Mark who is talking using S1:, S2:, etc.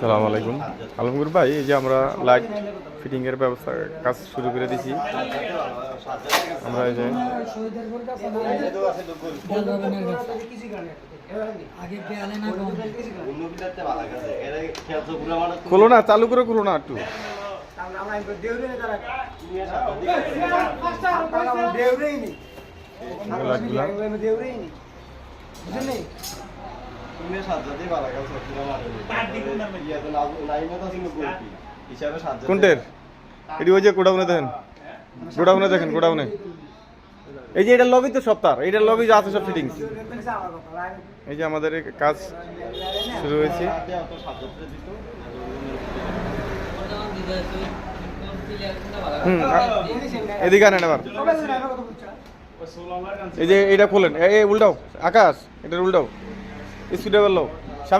S1: সালাম আলাইকুম। আলমগুর ভাই এই যে আমরা লাইট ফিটিংয়ের ব্যবস্থা কাজ শুরু করে দিছি। আমরা এই যে
S2: না
S1: খোলো না চালু করে খোলো না একটু। লাইটগুলা কোনটের? এটি ওই যে গোডাউনে দেখেন। গোডাউনে দেখেন গোডাউনে। এই যে এটা লবি তো সব তার। এইটার লবি যে আছে সব ফিটিংস এই যে আমাদের কাজ শুরু হয়েছে। হুম এদিকে আনেন এই যে এটা খোলেন। এই উল্টাও। আকাশ এটা উল্টাও। స్పీడ్ లెవెల్లో